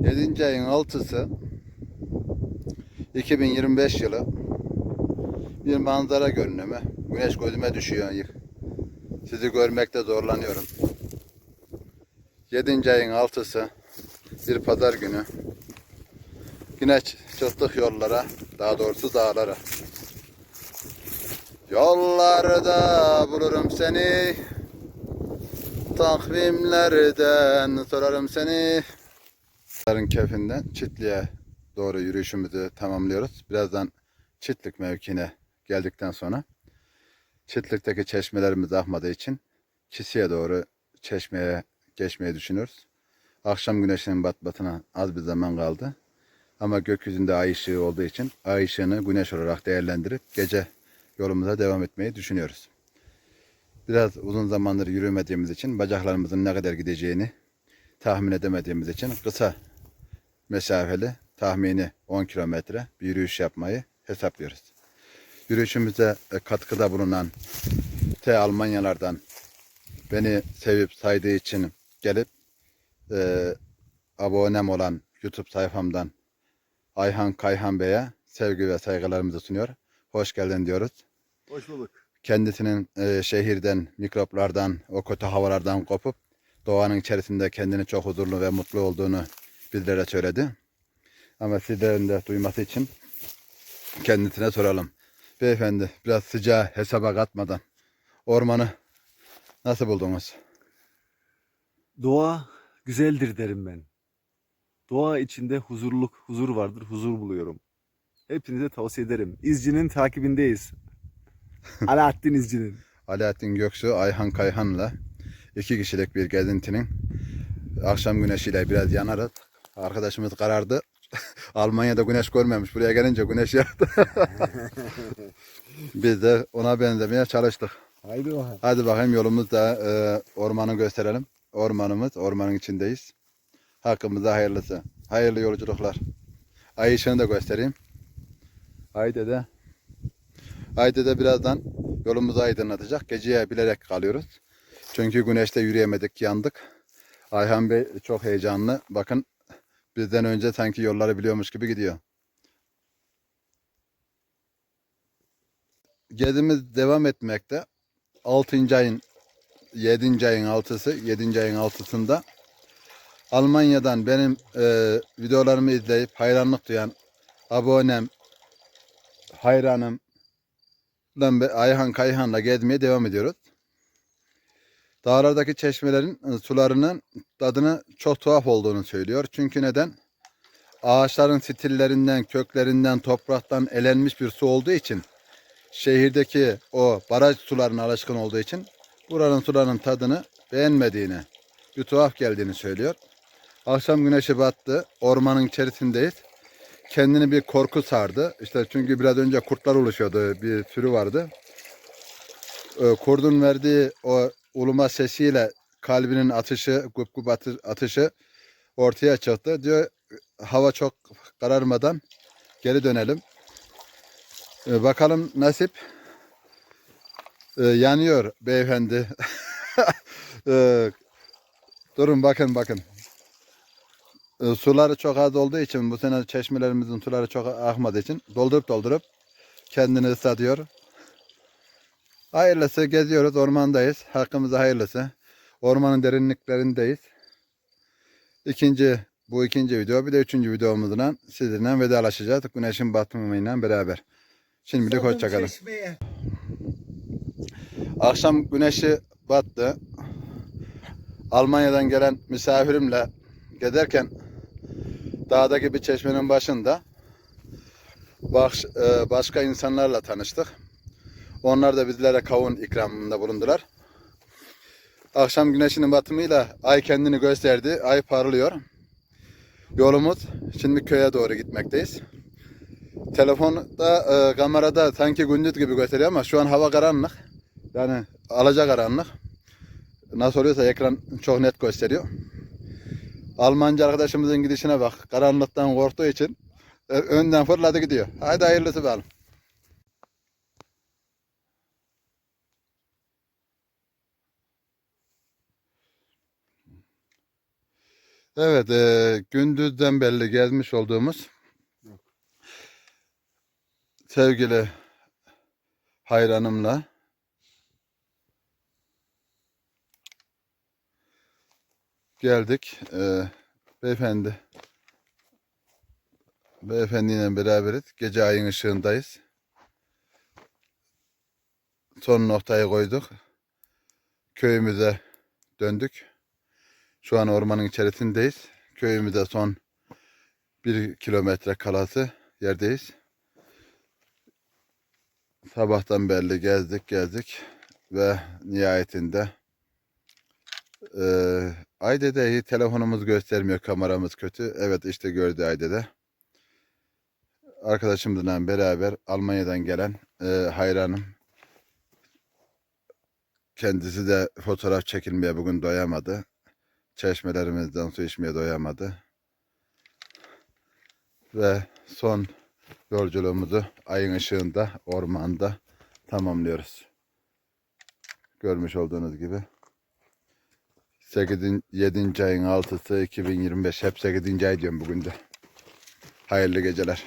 7. ayın 6'sı 2025 yılı bir manzara görünümü. Güneş gözüme düşüyor. Sizi görmekte zorlanıyorum. 7. ayın 6'sı bir pazar günü. Yine çıktık yollara, daha doğrusu dağlara. Yollarda bulurum seni, takvimlerden sorarım seni. Dağların kefinden Çitli'ye doğru yürüyüşümüzü tamamlıyoruz. Birazdan Çitlik mevkine geldikten sonra Çitlik'teki çeşmelerimiz akmadığı için Çisi'ye doğru çeşmeye geçmeyi düşünüyoruz. Akşam güneşinin batmasına az bir zaman kaldı. Ama gökyüzünde ay ışığı olduğu için ay ışığını güneş olarak değerlendirip gece yolumuza devam etmeyi düşünüyoruz. Biraz uzun zamandır yürümediğimiz için bacaklarımızın ne kadar gideceğini tahmin edemediğimiz için kısa mesafeli tahmini 10 kilometre bir yürüyüş yapmayı hesaplıyoruz. Yürüyüşümüze e, katkıda bulunan T Almanyalardan beni sevip saydığı için gelip e, abonem olan YouTube sayfamdan Ayhan Kayhan Bey'e sevgi ve saygılarımızı sunuyor. Hoş geldin diyoruz. Hoş bulduk. Kendisinin e, şehirden, mikroplardan, o kötü havalardan kopup doğanın içerisinde kendini çok huzurlu ve mutlu olduğunu bizlere söyledi. Ama sizlerin de duyması için kendisine soralım. Beyefendi biraz sıcağı hesaba katmadan ormanı nasıl buldunuz? Doğa güzeldir derim ben. Doğa içinde huzurluk, huzur vardır, huzur buluyorum. Hepinize tavsiye ederim. İzcinin takibindeyiz. Alaaddin İzci'nin. Alaaddin Göksu, Ayhan Kayhan'la iki kişilik bir gezintinin akşam güneşiyle biraz yanarız. Arkadaşımız karardı. Almanya'da güneş görmemiş. Buraya gelince güneş yağdı. Biz de ona benzemeye çalıştık. Haydi bakalım. Hadi bakayım yolumuzda e, ormanı gösterelim. Ormanımız, ormanın içindeyiz. Hakkımıza hayırlısı. Hayırlı yolculuklar. Ay ışığını da göstereyim. Haydi de. Haydi de birazdan yolumuzu aydınlatacak. Geceye bilerek kalıyoruz. Çünkü güneşte yürüyemedik, yandık. Ayhan Bey çok heyecanlı. Bakın bizden önce sanki yolları biliyormuş gibi gidiyor. Gezimiz devam etmekte. 6. ayın 7. ayın 6'sı 7. ayın 6'sında Almanya'dan benim e, videolarımı izleyip hayranlık duyan abonem hayranım Ayhan Kayhan'la gezmeye devam ediyoruz. Dağlardaki çeşmelerin e, sularının tadını çok tuhaf olduğunu söylüyor. Çünkü neden? Ağaçların stillerinden, köklerinden, topraktan elenmiş bir su olduğu için şehirdeki o baraj sularına alışkın olduğu için buranın sularının tadını beğenmediğini, bir tuhaf geldiğini söylüyor. Akşam güneşi battı, ormanın içerisindeyiz. Kendini bir korku sardı. İşte çünkü biraz önce kurtlar oluşuyordu, bir sürü vardı. Ee, Kurdun verdiği o uluma sesiyle kalbinin atışı, gup gup atı- atışı ortaya çıktı. Diyor hava çok kararmadan geri dönelim. Ee, bakalım nasip. Ee, yanıyor beyefendi. Ee, durun bakın bakın. Ee, suları çok az olduğu için bu sene çeşmelerimizin suları çok akmadığı için doldurup doldurup kendini ıslatıyor. Hayırlısı geziyoruz ormandayız. Hakkımıza hayırlısı. Ormanın derinliklerindeyiz. İkinci bu ikinci video bir de üçüncü videomuzla sizinle vedalaşacağız. Güneşin batımıyla beraber. Şimdilik hoşçakalın. Akşam güneşi battı. Almanya'dan gelen misafirimle giderken dağdaki bir çeşmenin başında baş- e, başka insanlarla tanıştık. Onlar da bizlere kavun ikramında bulundular. Akşam güneşinin batımıyla ay kendini gösterdi. Ay parlıyor. Yolumuz şimdi köye doğru gitmekteyiz. Telefonda, e, kamerada sanki gündüz gibi gösteriyor ama şu an hava karanlık. Yani alaca karanlık. Nasıl oluyorsa ekran çok net gösteriyor. Almancı arkadaşımızın gidişine bak. Karanlıktan korktuğu için e, önden fırladı gidiyor. Haydi hayırlısı bakalım. Evet, e, gündüzden belli gezmiş olduğumuz sevgili hayranımla geldik. E, beyefendi beyefendiyle beraberiz. Gece ayın ışığındayız. Son noktayı koyduk. Köyümüze döndük. Şu an ormanın içerisindeyiz. Köyümüze son bir kilometre kalası yerdeyiz. Sabahtan beri gezdik gezdik ve nihayetinde eee Ayde'de telefonumuz göstermiyor kameramız kötü. Evet işte gördü Ayde'de. Arkadaşımızla beraber Almanya'dan gelen eee hayranım. Kendisi de fotoğraf çekilmeye bugün doyamadı çeşmelerimizden su içmeye doyamadı. Ve son yolculuğumuzu ayın ışığında, ormanda tamamlıyoruz. Görmüş olduğunuz gibi. 8. 7. ayın 6'sı 2025. Hep 8. ay diyorum bugün de. Hayırlı geceler.